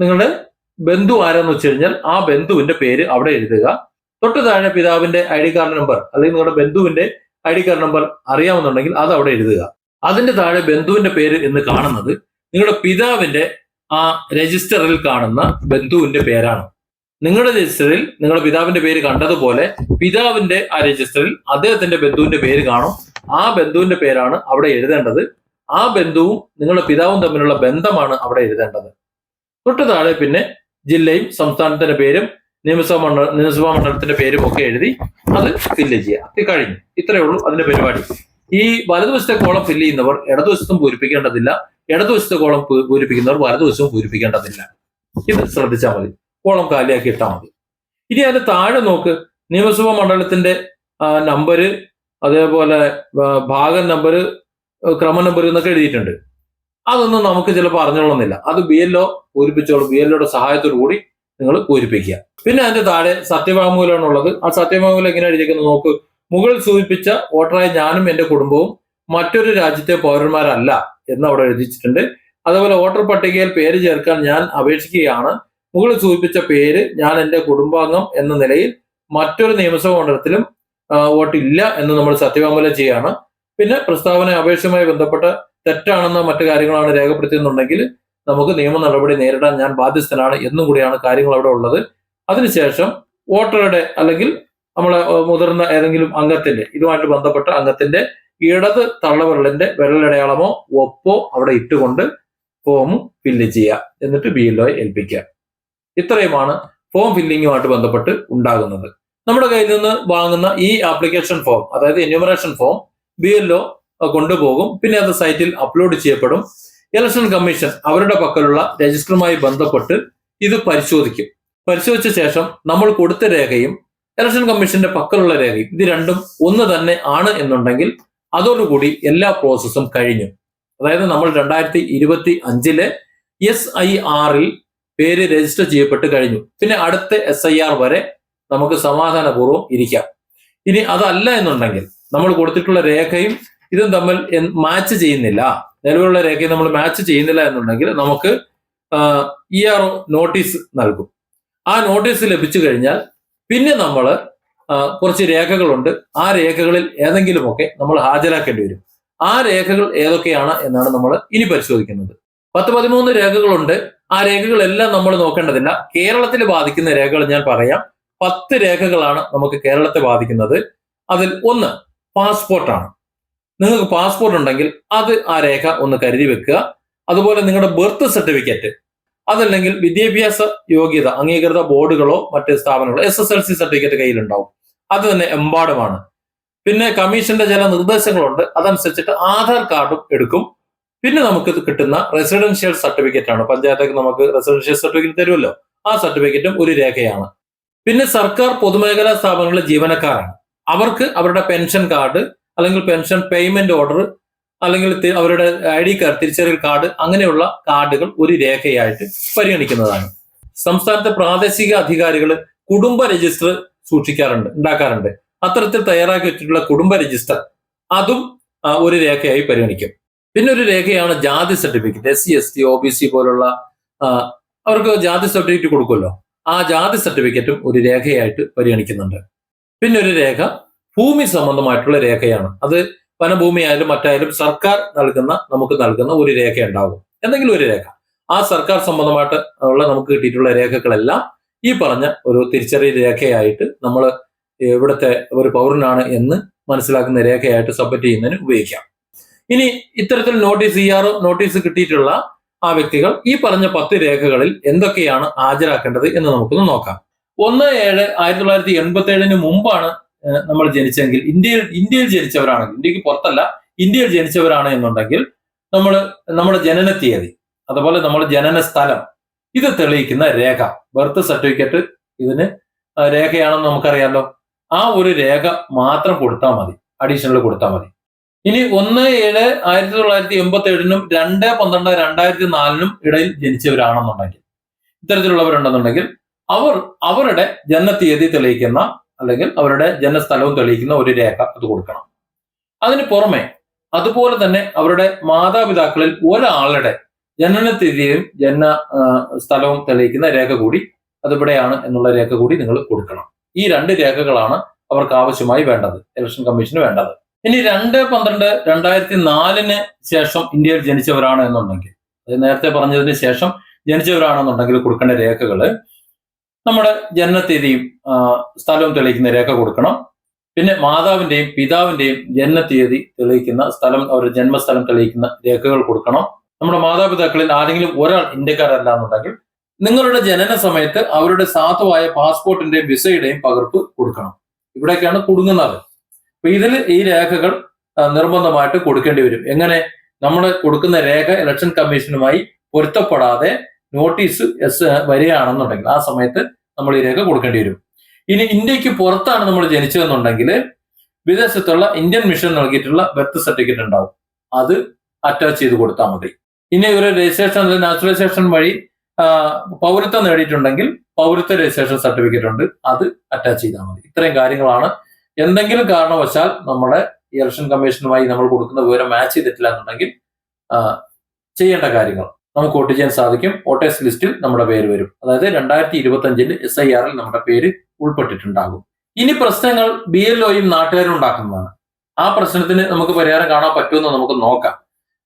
നിങ്ങളുടെ ബന്ധു ആരാന്ന് വെച്ച് കഴിഞ്ഞാൽ ആ ബന്ധുവിന്റെ പേര് അവിടെ എഴുതുക. തൊട്ട് താഴെ പിതാവിന്റെ ഐ ഡി കാർഡ് നമ്പർ അല്ലെങ്കിൽ നിങ്ങളുടെ ബന്ധുവിന്റെ ഐ ഡി കാർഡ് നമ്പർ അറിയാമെന്നുണ്ടെങ്കിൽ അത് അവിടെ എഴുതുക. അതിന്റെ താഴെ ബന്ധുവിന്റെ പേര് എന്ന് കാണുന്നത് നിങ്ങളുടെ പിതാവിന്റെ ആ രജിസ്റ്ററിൽ കാണുന്ന ബന്ധുവിന്റെ പേരാണ്. നിങ്ങളുടെ രജിസ്റ്ററിൽ നിങ്ങളുടെ പിതാവിന്റെ പേര് കണ്ടതുപോലെ പിതാവിന്റെ ആ രജിസ്റ്ററിൽ അദ്ദേഹത്തിന്റെ ബന്ധുവിന്റെ പേര് കാണും. ആ ബന്ധുവിന്റെ പേരാണ് അവിടെ എഴുതേണ്ടത്. ആ ബന്ധുവും നിങ്ങളുടെ പിതാവും തമ്മിലുള്ള ബന്ധമാണ് അവിടെ എഴുതേണ്ടത്. തൊട്ട് താഴെ പിന്നെ ജില്ലയും സംസ്ഥാനത്തിന്റെ പേരും നിയമസഭാ മണ്ഡല നിയമസഭാ മണ്ഡലത്തിന്റെ പേരും ഒക്കെ എഴുതി അത് ഫില്ല് ചെയ്യുക. ഇത് കഴിഞ്ഞു. ഇത്രയേ ഉള്ളൂ അതിന്റെ പരിപാടി. ഈ വലതുവശത്തെ കോളം ഫില്ല് ചെയ്യുന്നവർ ഇടതുവശത്തും പൂരിപ്പിക്കേണ്ടതില്ല. ഇടതുവശത്തെ കോളം പൂരിപ്പിക്കുന്നവർ വലതുവശവും പൂരിപ്പിക്കേണ്ടതില്ല. ഇത് ശ്രദ്ധിച്ചാൽ മതി. കോളം കാലിയാക്കി ഇട്ടാൽ മതി. ഇനി അതിന്റെ താഴെ നോക്ക്. നിയമസഭാ മണ്ഡലത്തിന്റെ നമ്പര് അതേപോലെ ഭാഗം നമ്പർ ക്രമ നമ്പർ എന്നൊക്കെ എഴുതിയിട്ടുണ്ട്. അതൊന്നും നമുക്ക് ചിലപ്പോൾ അറിഞ്ഞോളുന്നില്ല അത് ബി എൽ ഒ പൂരിപ്പിച്ചോളൂ. ബി എൽ ഒയുടെ സഹായത്തോടു കൂടി നിങ്ങൾ പൂരിപ്പിക്കുക. പിന്നെ അതിന്റെ താഴെ സത്യവാങ്മൂലമാണ് ഉള്ളത് ആ സത്യവാങ്മൂലം എങ്ങനെ എഴുതിയിരിക്കുന്നത് നോക്ക്. മുകളിൽ സൂചിപ്പിച്ച വോട്ടറായ ഞാനും എന്റെ കുടുംബവും മറ്റൊരു രാജ്യത്തെ പൗരന്മാരല്ല എന്ന് അവിടെ എഴുതിച്ചിട്ടുണ്ട് അതുപോലെ വോട്ടർ പട്ടികയിൽ പേര് ചേർക്കാൻ ഞാൻ അപേക്ഷിക്കുകയാണ്. മുകളിൽ സൂചിപ്പിച്ച പേര് ഞാൻ എന്റെ കുടുംബാംഗം എന്ന നിലയിൽ മറ്റൊരു നിയമസഭാ മണ്ഡലത്തിലും വോട്ടില്ല എന്ന് നമ്മൾ സത്യവാങ്മൂലം ചെയ്യാണ് പിന്നെ പ്രസ്താവന അപേക്ഷയുമായി ബന്ധപ്പെട്ട തെറ്റാണെന്ന മറ്റു കാര്യങ്ങളാണ് രേഖപ്പെടുത്തിയെന്നുണ്ടെങ്കിൽ നമുക്ക് നിയമ നടപടി നേരിടാൻ ഞാൻ ബാധ്യസ്ഥനാണ് എന്നും കൂടിയാണ് കാര്യങ്ങൾ അവിടെ ഉള്ളത്. അതിനുശേഷം വോട്ടറുടെ അല്ലെങ്കിൽ നമ്മളെ മുതിർന്ന ഏതെങ്കിലും അംഗത്തിന്റെ ഇതുമായിട്ട് ബന്ധപ്പെട്ട അംഗത്തിന്റെ ഇടത് തള്ളവിരലിന്റെ വിരലടയാളമോ ഒപ്പോ അവിടെ ഇട്ടുകൊണ്ട് ഫോം ഫില്ല് ചെയ്യുക. എന്നിട്ട് ബി എൽ ഏൽപ്പിക്കുക. ഇത്രയുമാണ് ഫോം ഫില്ലിങ്ങുമായിട്ട് ബന്ധപ്പെട്ട് ഉണ്ടാകുന്നത്. നമ്മുടെ കയ്യിൽ നിന്ന് വാങ്ങുന്ന ഈ ആപ്ലിക്കേഷൻ ഫോം അതായത് എന്യൂമറേഷൻ ഫോം ബി എൽ കൊണ്ടുപോകും. പിന്നെ അത് സൈറ്റിൽ അപ്ലോഡ് ചെയ്യപ്പെടും. ഇലക്ഷൻ കമ്മീഷൻ അവരുടെ പക്കലുള്ള രജിസ്റ്ററുമായി ബന്ധപ്പെട്ട് ഇത് പരിശോധിക്കും. പരിശോധിച്ച ശേഷം നമ്മൾ കൊടുത്ത രേഖയും ഇലക്ഷൻ കമ്മീഷന്റെ പക്കലുള്ള രേഖയും ഇത് രണ്ടും ഒന്ന് തന്നെ ആണ് എന്നുണ്ടെങ്കിൽ അതോടുകൂടി എല്ലാ പ്രോസസ്സും കഴിഞ്ഞു. അതായത് നമ്മൾ രണ്ടായിരത്തി ഇരുപത്തി അഞ്ചിലെ എസ് ഐ ആറിൽ പേര് രജിസ്റ്റർ ചെയ്യപ്പെട്ട് കഴിഞ്ഞു. പിന്നെ അടുത്ത എസ് ഐ ആർ വരെ നമുക്ക് സമാധാനപൂർവം ഇരിക്കാം. ഇനി അതല്ല എന്നുണ്ടെങ്കിൽ നമ്മൾ കൊടുത്തിട്ടുള്ള രേഖയും ഇതും തമ്മിൽ മാച്ച് ചെയ്യുന്നില്ല. നിലവിലുള്ള രേഖയും നമ്മൾ മാച്ച് ചെയ്യുന്നില്ല എന്നുണ്ടെങ്കിൽ നമുക്ക് ഇ ആർ നോട്ടീസ് നൽകും. ആ നോട്ടീസ് ലഭിച്ചു കഴിഞ്ഞാൽ പിന്നെ നമ്മൾ കുറച്ച് രേഖകളുണ്ട്. ആ രേഖകളിൽ ഏതെങ്കിലുമൊക്കെ നമ്മൾ ഹാജരാക്കേണ്ടി വരും. ആ രേഖകൾ ഏതൊക്കെയാണ് എന്നാണ് നമ്മൾ ഇനി പരിശോധിക്കുന്നത്. പത്ത് പതിമൂന്ന് രേഖകളുണ്ട്. ആ രേഖകളെല്ലാം നമ്മൾ നോക്കേണ്ടതില്ല. കേരളത്തിൽ ബാധിക്കുന്ന രേഖകൾ ഞാൻ പറയാം. പത്ത് രേഖകളാണ് നമുക്ക് കേരളത്തെ ബാധിക്കുന്നത്. അതിൽ ഒന്ന് പാസ്പോർട്ടാണ്. നിങ്ങൾക്ക് പാസ്പോർട്ട് ഉണ്ടെങ്കിൽ അത് ആ രേഖ ഒന്ന് കരുതി വെക്കുക. അതുപോലെ നിങ്ങളുടെ ബർത്ത് സർട്ടിഫിക്കറ്റ് അതല്ലെങ്കിൽ വിദ്യാഭ്യാസ യോഗ്യത അംഗീകൃത ബോർഡുകളോ മറ്റ് സ്ഥാപനങ്ങളോ S S L C certificate കയ്യിലുണ്ടാവും. അത് തന്നെ എമ്പാടുമാണ്. പിന്നെ കമ്മീഷന്റെ ചില നിർദ്ദേശങ്ങളുണ്ട്. അതനുസരിച്ചിട്ട് ആധാർ കാർഡും എടുക്കും. പിന്നെ നമുക്ക് കിട്ടുന്ന റെസിഡൻഷ്യൽ സർട്ടിഫിക്കറ്റ് ആണ്. പഞ്ചായത്തൊക്കെ നമുക്ക് റെസിഡൻഷ്യൽ സർട്ടിഫിക്കറ്റ് തരുമല്ലോ. ആ സർട്ടിഫിക്കറ്റും ഒരു രേഖയാണ്. പിന്നെ സർക്കാർ പൊതുമേഖലാ സ്ഥാപനങ്ങളിലെ ജീവനക്കാരാണ്. അവർക്ക് അവരുടെ പെൻഷൻ കാർഡ് അല്ലെങ്കിൽ പെൻഷൻ പേയ്മെന്റ് ഓർഡർ അല്ലെങ്കിൽ അവരുടെ ഐ ഡി കാർഡ് തിരിച്ചറിയൽ കാർഡ് അങ്ങനെയുള്ള കാർഡുകൾ ഒരു രേഖയായിട്ട് പരിഗണിക്കുന്നതാണ്. സംസ്ഥാനത്തെ പ്രാദേശിക അധികാരികൾ കുടുംബ രജിസ്റ്റർ സൂക്ഷിക്കാറുണ്ട് ഉണ്ടാക്കാറുണ്ട്. അത്തരത്തിൽ തയ്യാറാക്കി വെച്ചിട്ടുള്ള കുടുംബ രജിസ്റ്റർ അതും ഒരു രേഖയായി പരിഗണിക്കും. പിന്നെ ഒരു രേഖയാണ് ജാതി certificate S C S T O B C പോലുള്ള അവർക്ക് ജാതി സർട്ടിഫിക്കറ്റ് കൊടുക്കുമല്ലോ. ആ ജാതി സർട്ടിഫിക്കറ്റും ഒരു രേഖയായിട്ട് പരിഗണിക്കുന്നുണ്ട്. പിന്നെ ഒരു രേഖ ഭൂമി സംബന്ധമായിട്ടുള്ള രേഖയാണ്. അത് വനഭൂമി ആയാലും മറ്റായാലും സർക്കാർ നൽകുന്ന നമുക്ക് നൽകുന്ന ഒരു രേഖ ഉണ്ടാകും എന്തെങ്കിലും ഒരു രേഖ. ആ സർക്കാർ സംബന്ധമായിട്ട് ഉള്ള നമുക്ക് കിട്ടിയിട്ടുള്ള രേഖകളെല്ലാം ഈ പറഞ്ഞ ഒരു തിരിച്ചറിയൽ രേഖയായിട്ട് നമ്മൾ ഇവിടുത്തെ ഒരു പൗരനാണ് എന്ന് മനസ്സിലാക്കുന്ന രേഖയായിട്ട് സബ്മിറ്റ് ചെയ്യുന്നതിന് ഉപയോഗിക്കാം. ഇനി ഇത്തരത്തിൽ നോട്ടീസ് ഇ നോട്ടീസ് കിട്ടിയിട്ടുള്ള ആ വ്യക്തികൾ ഈ പറഞ്ഞ പത്ത് രേഖകളിൽ എന്തൊക്കെയാണ് ഹാജരാക്കേണ്ടത് എന്ന് നമുക്കൊന്ന് നോക്കാം. ഒന്ന് ഏഴ് ആയിരത്തി തൊള്ളായിരത്തി എൺപത്തി ഏഴിന് മുമ്പാണ് നമ്മൾ ജനിച്ചെങ്കിൽ ഇന്ത്യയിൽ ഇന്ത്യയിൽ ജനിച്ചവരാണെങ്കിൽ ഇന്ത്യയ്ക്ക് പുറത്തല്ല ഇന്ത്യയിൽ ജനിച്ചവരാണ് എന്നുണ്ടെങ്കിൽ നമ്മൾ നമ്മുടെ ജനന തീയതി അതുപോലെ നമ്മുടെ ജനന സ്ഥലം ഇത് തെളിയിക്കുന്ന രേഖ. ബർത്ത് സർട്ടിഫിക്കറ്റ് ഇതിന് രേഖയാണെന്ന് നമുക്കറിയാലോ. ആ ഒരു രേഖ മാത്രം കൊടുത്താൽ മതി. അഡീഷണൽ കൊടുത്താൽ മതി. ഇനി ഒന്ന് ഏഴ് ആയിരത്തി തൊള്ളായിരത്തി എൺപത്തി ഏഴിനും രണ്ട് പന്ത്രണ്ട് രണ്ടായിരത്തി നാലിനും ഇടയിൽ ജനിച്ചവരാണെന്നുണ്ടെങ്കിൽ ഇത്തരത്തിലുള്ളവരുണ്ടെന്നുണ്ടെങ്കിൽ അവർ അവരുടെ ജനനത്തീയതി തെളിയിക്കുന്ന അല്ലെങ്കിൽ അവരുടെ ജനനസ്ഥലവും തെളിയിക്കുന്ന ഒരു രേഖ അത് കൊടുക്കണം. അതിന് പുറമെ അതുപോലെ തന്നെ അവരുടെ മാതാപിതാക്കളിൽ ഒരാളുടെ ജനനത്തീയതിയും ജനന ആ, സ്ഥലവും തെളിയിക്കുന്ന രേഖ കൂടി അതിവിടെയാണ് എന്നുള്ള രേഖ കൂടി നിങ്ങൾ കൊടുക്കണം. ഈ രണ്ട് രേഖകളാണ് അവർക്ക് ആവശ്യമായി വേണ്ടത് ഇലക്ഷൻ കമ്മീഷന് വേണ്ടത്. ഇനി രണ്ട് പന്ത്രണ്ട് രണ്ടായിരത്തി നാലിന് ശേഷം ഇന്ത്യയിൽ ജനിച്ചവരാണ് എന്നുണ്ടെങ്കിൽ അത് നേരത്തെ പറഞ്ഞതിന് ശേഷം ജനിച്ചവരാണെന്നുണ്ടെങ്കിൽ കൊടുക്കേണ്ട രേഖകൾ നമ്മുടെ ജനനത്തീയതിയും തീയതിയും സ്ഥലവും തെളിയിക്കുന്ന രേഖ കൊടുക്കണം. പിന്നെ മാതാവിന്റെയും പിതാവിന്റെയും ജനനത്തീയതി തെളിയിക്കുന്ന സ്ഥലം അവരുടെ ജന്മസ്ഥലം തെളിയിക്കുന്ന രേഖകൾ കൊടുക്കണം. നമ്മുടെ മാതാപിതാക്കളിൽ ആരെങ്കിലും ഒരാൾ ഇന്ത്യക്കാരല്ല എന്നുണ്ടെങ്കിൽ നിങ്ങളുടെ ജനന സമയത്ത് അവരുടെ സാധുവായ പാസ്പോർട്ടിന്റെയും വിസയുടെയും പകർപ്പ് കൊടുക്കണം. ഇവിടേക്കാണ് കുടുങ്ങുന്നത്. അപ്പൊ ഇതിൽ ഈ രേഖകൾ നിർബന്ധമായിട്ട് കൊടുക്കേണ്ടി വരും. എങ്ങനെ? നമ്മൾ കൊടുക്കുന്ന രേഖ ഇലക്ഷൻ കമ്മീഷനുമായി പൊരുത്തപ്പെടാതെ നോട്ടീസ് എസ് വരികയാണെന്നുണ്ടെങ്കിൽ ആ സമയത്ത് നമ്മൾ ഈ രേഖ കൊടുക്കേണ്ടി വരും. ഇനി ഇന്ത്യയ്ക്ക് പുറത്താണ് നമ്മൾ ജനിച്ചതെന്നുണ്ടെങ്കിൽ വിദേശത്തുള്ള ഇന്ത്യൻ മിഷൻ നൽകിയിട്ടുള്ള ബർത്ത് സർട്ടിഫിക്കറ്റ് ഉണ്ടാവും. അത് അറ്റാച്ച് ചെയ്ത് കൊടുത്താൽ മതി. ഇനി ഒരു രജിസ്ട്രേഷൻ നാച്ചുറലൈസേഷൻ വഴി പൗരത്വം നേടിയിട്ടുണ്ടെങ്കിൽ പൗരത്വ രജിസ്ട്രേഷൻ സർട്ടിഫിക്കറ്റ് ഉണ്ട്. അത് അറ്റാച്ച് ചെയ്താൽ മതി. ഇത്രയും കാര്യങ്ങളാണ്. എന്തെങ്കിലും കാരണവശാൽ നമ്മുടെ ഇലക്ഷൻ കമ്മീഷനുമായി നമ്മൾ കൊടുക്കുന്ന വിവരം മാച്ച് ചെയ്തിട്ടില്ല എന്നുണ്ടെങ്കിൽ ചെയ്യേണ്ട കാര്യങ്ങൾ. നമുക്ക് വോട്ട് ചെയ്യാൻ സാധിക്കും. വോട്ടേഴ്സ് ലിസ്റ്റിൽ നമ്മുടെ പേര് വരും. അതായത് രണ്ടായിരത്തി ഇരുപത്തി അഞ്ചിൽ എസ് ഐ ആറിൽ നമ്മുടെ പേര് ഉൾപ്പെട്ടിട്ടുണ്ടാകും. ഇനി പ്രശ്നങ്ങൾ ബി എൽ ഒയും നാട്ടുകാരും ഉണ്ടാക്കുന്നതാണ്. ആ പ്രശ്നത്തിന് നമുക്ക് പരിഹാരം കാണാൻ പറ്റുമെന്ന് നമുക്ക് നോക്കാം.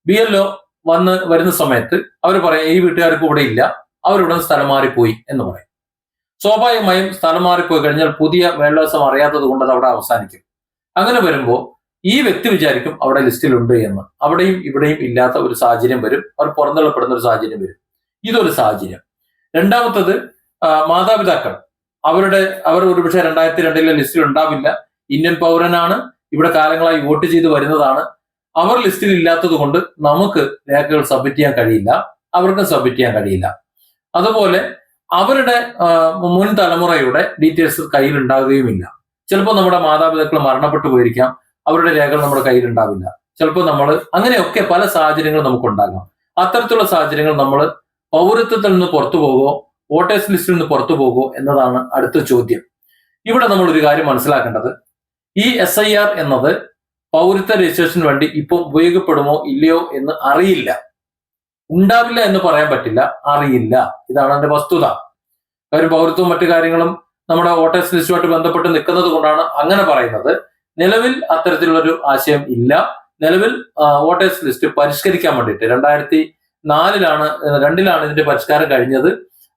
ബി എൽ ഒ വന്ന് വരുന്ന സമയത്ത് അവർ പറയും ഈ വീട്ടുകാർക്ക് ഇവിടെ ഇല്ല. അവരുടൻ സ്ഥലം മാറിപ്പോയി എന്ന് പറയും. സ്വാഭാവികമായും സ്ഥലം മാറിപ്പോയി കഴിഞ്ഞാൽ പുതിയ മേൽവാസം അറിയാത്തത് കൊണ്ട് അത് അവിടെ അവസാനിക്കും. അങ്ങനെ വരുമ്പോൾ ഈ വ്യക്തി വിചാരിക്കും അവിടെ ലിസ്റ്റിലുണ്ട് എന്ന്. അവിടെയും ഇവിടെയും ഇല്ലാത്ത ഒരു സാഹചര്യം വരും. അവർ പുറന്തള്ളപ്പെടുന്ന ഒരു സാഹചര്യം വരും. ഇതൊരു സാഹചര്യം. രണ്ടാമത്തത് മാതാപിതാക്കൾ. അവരുടെ അവർ ഒരുപക്ഷെ രണ്ടായിരത്തി രണ്ടിലെ ലിസ്റ്റിൽ ഉണ്ടാവില്ല. ഇന്ത്യൻ പൗരനാണ്. ഇവിടെ കാലങ്ങളായി വോട്ട് ചെയ്ത് വരുന്നതാണ്. അവർ ലിസ്റ്റിൽ ഇല്ലാത്തത് കൊണ്ട് നമുക്ക് രേഖകൾ സബ്മിറ്റ് ചെയ്യാൻ കഴിയില്ല. അവർക്ക് സബ്മിറ്റ് ചെയ്യാൻ കഴിയില്ല. അതുപോലെ അവരുടെ മുൻ തലമുറയുടെ ഡീറ്റെയിൽസ് കയ്യിൽ ഉണ്ടാകുകയുമില്ല ചിലപ്പോൾ നമ്മുടെ മാതാപിതാക്കൾ മരണപ്പെട്ടു പോയിരിക്കാം. അവരുടെ രേഖകൾ നമ്മുടെ കയ്യിൽ ഉണ്ടാവില്ല ചിലപ്പോൾ നമ്മൾ അങ്ങനെയൊക്കെ പല സാഹചര്യങ്ങൾ നമുക്കുണ്ടാകാം. അത്തരത്തിലുള്ള സാഹചര്യങ്ങൾ നമ്മൾ പൗരത്വത്തിൽ നിന്ന് പുറത്തു പോകുമോ വോട്ടേഴ്സ് ലിസ്റ്റിൽ നിന്ന് പുറത്തു പോകുമോ എന്നതാണ് അടുത്ത ചോദ്യം. ഇവിടെ നമ്മൾ ഒരു കാര്യം മനസ്സിലാക്കേണ്ടത്. ഈ എസ് ഐ ആർ എന്നത് പൗരത്വ രജിസ്ട്രേഷന് വേണ്ടി ഇപ്പോൾ ഉപയോഗപ്പെടുമോ ഇല്ലയോ എന്ന് അറിയില്ല. ഉണ്ടാവില്ല എന്ന് പറയാൻ പറ്റില്ല അറിയില്ല. ഇതാണ് എന്റെ വസ്തുത. കാര്യം പൗരത്വവും മറ്റു കാര്യങ്ങളും നമ്മുടെ വോട്ടേഴ്സ് ലിസ്റ്റുമായിട്ട് ബന്ധപ്പെട്ട് നിൽക്കുന്നത് കൊണ്ടാണ് അങ്ങനെ പറയുന്നത്. നിലവിൽ അത്തരത്തിലുള്ളൊരു ആശയം ഇല്ല. നിലവിൽ വോട്ടേഴ്സ് ലിസ്റ്റ് പരിഷ്കരിക്കാൻ വേണ്ടിയിട്ട് രണ്ടായിരത്തി നാലിലാണ് രണ്ടിലാണ് ഇതിന്റെ പരിഷ്കാരം കഴിഞ്ഞത്.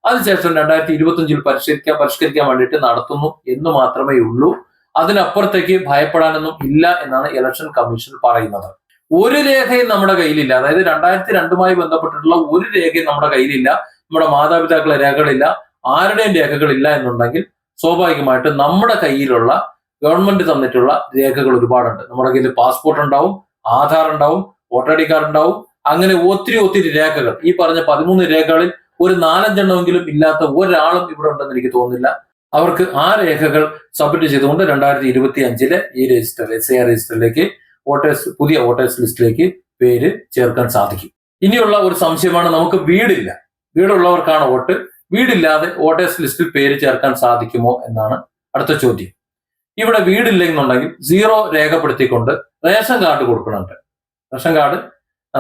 അതിനുശേഷം രണ്ടായിരത്തി ഇരുപത്തി അഞ്ചിൽ പരിഷ്കരിക്കാൻ പരിഷ്കരിക്കാൻ വേണ്ടിയിട്ട് നടത്തുന്നു എന്ന് മാത്രമേ ഉള്ളൂ. അതിനപ്പുറത്തേക്ക് ഭയപ്പെടാനൊന്നും ഇല്ല എന്നാണ് ഇലക്ഷൻ കമ്മീഷൻ പറയുന്നത്. ഒരു രേഖയും നമ്മുടെ കയ്യിലില്ല. അതായത് രണ്ടായിരത്തി രണ്ടുമായി ബന്ധപ്പെട്ടിട്ടുള്ള ഒരു രേഖയും നമ്മുടെ കയ്യിലില്ല. നമ്മുടെ മാതാപിതാക്കളുടെ രേഖകളില്ല. ആരുടെയും രേഖകളില്ല എന്നുണ്ടെങ്കിൽ സ്വാഭാവികമായിട്ടും നമ്മുടെ കയ്യിലുള്ള ഗവൺമെന്റ് തന്നിട്ടുള്ള രേഖകൾ ഒരുപാടുണ്ട്. നമ്മുടെ കയ്യിൽ പാസ്പോർട്ട് ഉണ്ടാവും ആധാർ ഉണ്ടാവും വോട്ടർ ഐ കാർഡ് ഉണ്ടാവും. അങ്ങനെ ഒത്തിരി ഒത്തിരി രേഖകൾ. ഈ പറഞ്ഞ പതിമൂന്ന് രേഖകളിൽ ഒരു നാലഞ്ചെണ്ണമെങ്കിലും ഇല്ലാത്ത ഒരാളും ഇവിടെ ഉണ്ടെന്ന് എനിക്ക് തോന്നുന്നില്ല. അവർക്ക് ആ രേഖകൾ സബ്മിറ്റ് ചെയ്തുകൊണ്ട് രണ്ടായിരത്തി ഇരുപത്തി അഞ്ചിലെ ഈ രജിസ്റ്റർ എസ് ഐ ആർ രജിസ്റ്ററിലേക്ക് വോട്ടേഴ്സ് പുതിയ വോട്ടേഴ്സ് ലിസ്റ്റിലേക്ക് പേര് ചേർക്കാൻ സാധിക്കും. ഇനിയുള്ള ഒരു സംശയമാണ് നമുക്ക് വീടില്ല. വീടുള്ളവർക്കാണ് വോട്ട്. വീടില്ലാതെ വോട്ടേഴ്സ് ലിസ്റ്റിൽ പേര് ചേർക്കാൻ സാധിക്കുമോ എന്നാണ് അടുത്ത ചോദ്യം. ഇവിടെ വീടില്ലെന്നുണ്ടെങ്കിൽ സീറോ രേഖപ്പെടുത്തിക്കൊണ്ട് റേഷൻ കാർഡ് കൊടുക്കുന്നുണ്ട്. റേഷൻ കാർഡ്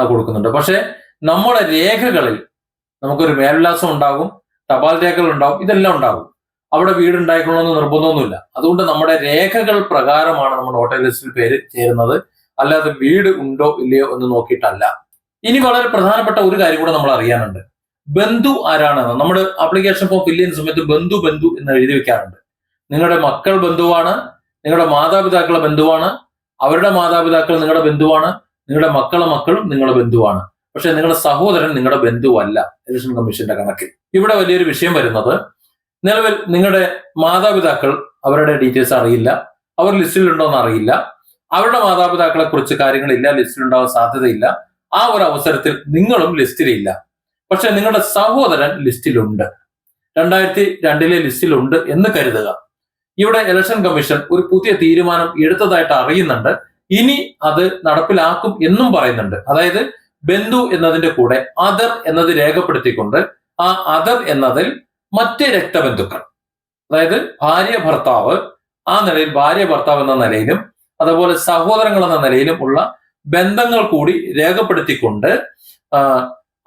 കൊടുക്കുന്നുണ്ട്. പക്ഷെ നമ്മുടെ രേഖകളിൽ നമുക്കൊരു മേൽവിലാസം ഉണ്ടാകും തപാൽ രേഖകൾ ഉണ്ടാകും ഇതെല്ലാം ഉണ്ടാകും. അവിടെ വീട് ഉണ്ടായിക്കൊള്ളണമെന്ന് നിർബന്ധമൊന്നുമില്ല. അതുകൊണ്ട് നമ്മുടെ രേഖകൾ പ്രകാരമാണ് നമ്മുടെ വോട്ടർ ലിസ്റ്റിൽ പേര് ചേരുന്നത്. അല്ലാതെ വീട് ഉണ്ടോ ഇല്ലയോ എന്ന് നോക്കിയിട്ടല്ല. ഇനി വളരെ പ്രധാനപ്പെട്ട ഒരു കാര്യം കൂടെ നമ്മൾ അറിയാനുണ്ട്. ബന്ധു ആരാണെന്ന്. നമ്മുടെ ആപ്ലിക്കേഷൻ ഫോം ഫില്ല് ചെയ്യുന്ന സമയത്ത് ബന്ധു ബന്ധു എന്ന് എഴുതി വെക്കാറുണ്ട്. നിങ്ങളുടെ മക്കൾ ബന്ധുവാണ് നിങ്ങളുടെ മാതാപിതാക്കളെ ബന്ധുവാണ് അവരുടെ മാതാപിതാക്കൾ നിങ്ങളുടെ ബന്ധുവാണ് നിങ്ങളുടെ മക്കളെ മക്കളും നിങ്ങളുടെ ബന്ധുവാണ്. പക്ഷെ നിങ്ങളുടെ സഹോദരൻ നിങ്ങളുടെ ബന്ധുവല്ല ഇലക്ഷൻ കമ്മീഷന്റെ കണക്കിൽ. ഇവിടെ വലിയൊരു വിഷയം വരുന്നത് നിലവിൽ നിങ്ങളുടെ മാതാപിതാക്കൾ അവരുടെ ഡീറ്റെയിൽസ് അറിയില്ല അവർ ലിസ്റ്റിലുണ്ടോ എന്ന് അറിയില്ല അവരുടെ മാതാപിതാക്കളെ കുറിച്ച് കാര്യങ്ങളില്ല ലിസ്റ്റിലുണ്ടാവാൻ സാധ്യതയില്ല ആ ഒരു അവസരത്തിൽ നിങ്ങളും ലിസ്റ്റിലില്ല. പക്ഷെ നിങ്ങളുടെ സഹോദരൻ ലിസ്റ്റിലുണ്ട്. രണ്ടായിരത്തി രണ്ടിലെ ലിസ്റ്റിലുണ്ട് എന്ന് കരുതുക. ഇവിടെ ഇലക്ഷൻ കമ്മീഷൻ ഒരു പുതിയ തീരുമാനം എടുത്തതായിട്ട് അറിയുന്നുണ്ട്. ഇനി അത് നടപ്പിലാക്കും എന്നും പറയുന്നുണ്ട്. അതായത് ബന്ധു എന്നതിന്റെ കൂടെ അതർ എന്നത് രേഖപ്പെടുത്തിക്കൊണ്ട് ആ അതർ എന്നതിൽ മറ്റ് രക്തബന്ധുക്കൾ അതായത് ഭാര്യ ഭർത്താവ് ആ നിലയിൽ ഭാര്യ ഭർത്താവ് എന്ന നിലയിലും അതുപോലെ സഹോദരങ്ങൾ എന്ന നിലയിലും ഉള്ള ബന്ധങ്ങൾ കൂടി രേഖപ്പെടുത്തിക്കൊണ്ട്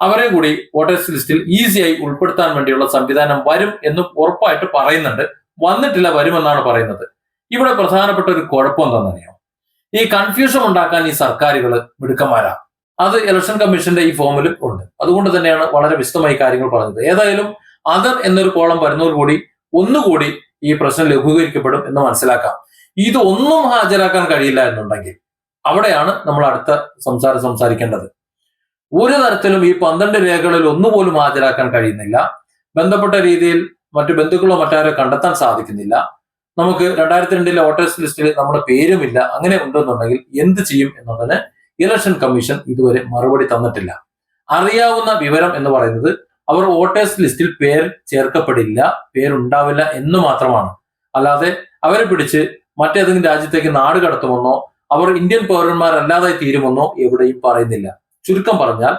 അവരെ കൂടി വോട്ടേഴ്സ് ലിസ്റ്റിൽ ഈസിയായി ഉൾപ്പെടുത്താൻ വേണ്ടിയുള്ള സംവിധാനം വരും എന്നും ഉറപ്പായിട്ട് പറയുന്നുണ്ട്. വന്നിട്ടില്ല വരുമെന്നാണ് പറയുന്നത്. ഇവിടെ പ്രധാനപ്പെട്ട ഒരു കുഴപ്പം എന്താണെന്നറിയോ ഈ കൺഫ്യൂഷൻ ഉണ്ടാക്കാൻ ഈ സർക്കാരുകൾ മിടുക്കന്മാരാ. അത് ഇലക്ഷൻ കമ്മീഷന്റെ ഈ ഫോമിലും ഉണ്ട്. അതുകൊണ്ട് തന്നെയാണ് വളരെ വിശദമായി കാര്യങ്ങൾ പറഞ്ഞത്. ഏതായാലും അതർ എന്നൊരു കോളം വരുന്നതോടുകൂടി ഒന്നുകൂടി ഈ പ്രശ്നം ലഘൂകരിക്കപ്പെടും എന്ന് മനസ്സിലാക്കാം. ഇത് ഒന്നും ഹാജരാക്കാൻ കഴിയില്ല എന്നുണ്ടെങ്കിൽ അവിടെയാണ് നമ്മൾ അടുത്ത സംസാരം സംസാരിക്കേണ്ടത്. ഒരു തരത്തിലും ഈ പന്ത്രണ്ട് രേഖകളിൽ ഒന്നുപോലും ഹാജരാക്കാൻ കഴിയുന്നില്ല. ബന്ധപ്പെട്ട രീതിയിൽ മറ്റു ബന്ധുക്കളോ മറ്റാരോ കണ്ടെത്താൻ സാധിക്കുന്നില്ല. നമുക്ക് രണ്ടായിരത്തി രണ്ടിലെ വോട്ടേഴ്സ് ലിസ്റ്റിൽ നമ്മുടെ പേരുമില്ല. അങ്ങനെ ഉണ്ടെന്നുണ്ടെങ്കിൽ എന്ത് ചെയ്യും എന്നതിന് ഇലക്ഷൻ കമ്മീഷൻ ഇതുവരെ മറുപടി തന്നിട്ടില്ല. അറിയാവുന്ന വിവരം എന്ന് പറയുന്നത് അവർ വോട്ടേഴ്സ് ലിസ്റ്റിൽ പേര് ചേർക്കപ്പെടില്ല പേരുണ്ടാവില്ല എന്ന് മാത്രമാണ്. അല്ലാതെ അവരെ പിടിച്ച് മറ്റേതെങ്കിലും രാജ്യത്തേക്ക് നാട് കടത്തുമെന്നോ അവർ ഇന്ത്യൻ പൗരന്മാരല്ലാതായി തീരുമെന്നോ എവിടെയും പറയുന്നില്ല. ചുരുക്കം പറഞ്ഞാൽ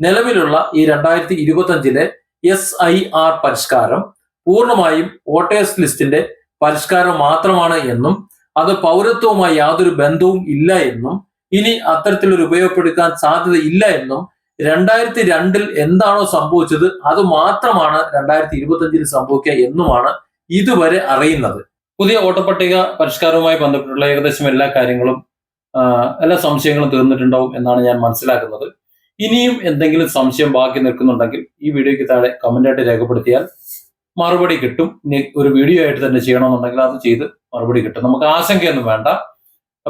നിലവിലുള്ള ഈ രണ്ടായിരത്തി ഇരുപത്തി അഞ്ചിലെ എസ് ഐ ആർ പരിഷ്കാരം പൂർണമായും വോട്ടേഴ്സ് ലിസ്റ്റിന്റെ പരിഷ്കാരം മാത്രമാണ് എന്നും അത് പൗരത്വവുമായി യാതൊരു ബന്ധവും ഇല്ല എന്നും ഇനി അത്തരത്തിലൊരു ഉപയോഗപ്പെടുത്താൻ സാധ്യതയില്ല എന്നും രണ്ടായിരത്തി രണ്ടിൽ എന്താണോ സംഭവിച്ചത് അത് മാത്രമാണ് രണ്ടായിരത്തി ഇരുപത്തഞ്ചിൽ സംഭവിക്കുക എന്നുമാണ് ഇതുവരെ അറിയുന്നത്. പുതിയ വോട്ടർപട്ടിക പരിഷ്കാരവുമായി ബന്ധപ്പെട്ടുള്ള ഏകദേശം എല്ലാ കാര്യങ്ങളും എല്ലാ സംശയങ്ങളും തീർന്നിട്ടുണ്ടാവും എന്നാണ് ഞാൻ മനസ്സിലാക്കുന്നത്. ഇനിയും എന്തെങ്കിലും സംശയം ബാക്കി നിൽക്കുന്നുണ്ടെങ്കിൽ ഈ വീഡിയോയ്ക്ക് താഴെ കമന്റായിട്ട് രേഖപ്പെടുത്തിയാൽ മറുപടി കിട്ടും. ഒരു വീഡിയോ ആയിട്ട് തന്നെ ചെയ്യണമെന്നുണ്ടെങ്കിൽ അത് ചെയ്ത് മറുപടി കിട്ടും. നമുക്ക് ആശങ്കയൊന്നും വേണ്ട.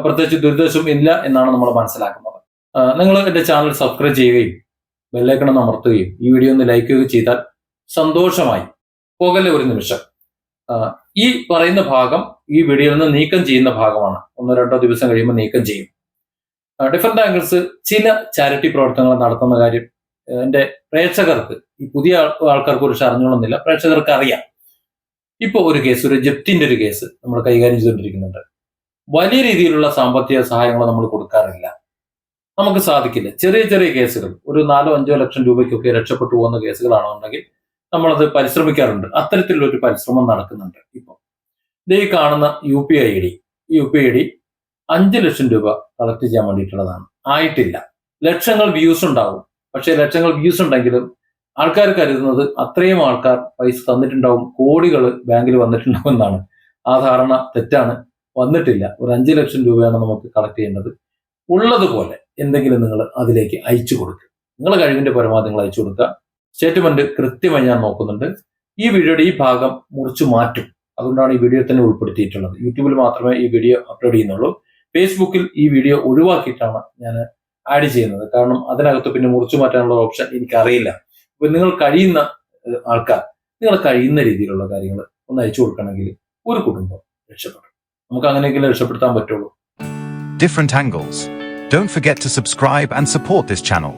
പ്രത്യേകിച്ച് ദുരിതശം ഇല്ല എന്നാണ് നമ്മൾ മനസ്സിലാക്കുന്നത്. നിങ്ങൾ എന്റെ ചാനൽ സബ്സ്ക്രൈബ് ചെയ്യുകയും ബെല്ലൈക്കണം അമർത്തുകയും ഈ വീഡിയോ ഒന്ന് ലൈക്ക് ചെയ്താൽ സന്തോഷമായി. പോകല്ലേ ഒരു നിമിഷം? ഈ പറയുന്ന ഭാഗം ഈ വീഡിയോയിൽ നിന്ന് നീക്കം ചെയ്യുന്ന ഭാഗമാണ്. ഒന്നോ രണ്ടോ ദിവസം കഴിയുമ്പോൾ നീക്കം ചെയ്യും. ഡിഫറെന്റ് ആംഗിൾസ് ചില ചാരിറ്റി പ്രവർത്തനങ്ങൾ നടത്തുന്ന കാര്യം എന്റെ പ്രേക്ഷകർക്ക് ഈ പുതിയ ആൾ- ആൾക്കാർക്ക് കുറിച്ച് അറിഞ്ഞോളുന്നില്ല പ്രേക്ഷകർക്ക് അറിയാം ഇപ്പോൾ ഒരു കേസ് ഒരു ജപ്തിന്റെ ഒരു കേസ് നമ്മൾ കൈകാര്യം ചെയ്തുകൊണ്ടിരിക്കുന്നുണ്ട്. വലിയ രീതിയിലുള്ള സാമ്പത്തിക സഹായങ്ങൾ നമ്മൾ കൊടുക്കാറില്ല. നമുക്ക് സാധിക്കില്ല. ചെറിയ ചെറിയ കേസുകൾ ഒരു നാലോ അഞ്ചോ ലക്ഷം രൂപയ്ക്കൊക്കെ രക്ഷപ്പെട്ടു പോകുന്ന കേസുകളാണെന്നുണ്ടെങ്കിൽ നമ്മളത് പരിശ്രമിക്കാറുണ്ട്. അത്തരത്തിലുള്ള ഒരു പരിശ്രമം നടക്കുന്നുണ്ട് ഇപ്പോൾ ഇത് ഈ കാണുന്ന U P I D. U P I D അഞ്ച് ലക്ഷം രൂപ കളക്ട് ചെയ്യാൻ വേണ്ടിയിട്ടുള്ളതാണ്. ആയിട്ടില്ല. ലക്ഷങ്ങൾ വ്യൂസ് ഉണ്ടാവും. പക്ഷേ ലക്ഷങ്ങൾ വ്യൂസ് ഉണ്ടെങ്കിലും ആൾക്കാർ കരുതുന്നത് അത്രയും ആൾക്കാർ പൈസ തന്നിട്ടുണ്ടാവും കോടികൾ ബാങ്കിൽ വന്നിട്ടുണ്ടാവും എന്നാണ് ആ ധാരണ തെറ്റാണ്. വന്നിട്ടില്ല. ഒരു അഞ്ച് ലക്ഷം രൂപയാണ് നമുക്ക് കളക്ട് ചെയ്യേണ്ടത്. ഉള്ളതുപോലെ എന്തെങ്കിലും നിങ്ങൾ അതിലേക്ക് അയച്ചു കൊടുക്കുക നിങ്ങളെ കഴിവിന്റെ പരമാവധി നിങ്ങൾ അയച്ചു കൊടുക്കുക. സ്റ്റേറ്റ്മെന്റ് കൃത്യമായി ഞാൻ നോക്കുന്നുണ്ട്. ഈ വീഡിയോയുടെ ഈ ഭാഗം മുറിച്ചു മാറ്റും. അതുകൊണ്ടാണ് ഈ വീഡിയോ തന്നെ ഉൾപ്പെടുത്തിയിട്ടുള്ളത്. യൂട്യൂബിൽ മാത്രമേ ഈ വീഡിയോ അപ്ലോഡ് ചെയ്യുന്നുള്ളൂ. ഫേസ്ബുക്കിൽ ഈ വീഡിയോ ഒഴിവാക്കിയിട്ടാണ് ഞാൻ ആഡ് ചെയ്യുന്നത് കാരണം അതിനകത്ത് പിന്നെ മുറിച്ചു മാറ്റാനുള്ള ഓപ്ഷൻ എനിക്കറിയില്ല അപ്പൊ നിങ്ങൾ കഴിയുന്ന ആൾക്കാർ നിങ്ങൾ കഴിയുന്ന രീതിയിലുള്ള കാര്യങ്ങൾ ഒന്ന് അയച്ചു കൊടുക്കണമെങ്കിൽ ഒരു കുടുംബം രക്ഷപ്പെടും നമുക്ക് അങ്ങനെയെങ്കിലും രക്ഷപ്പെടുത്താൻ പറ്റുള്ളൂ different angles. Don't forget to subscribe and support this channel.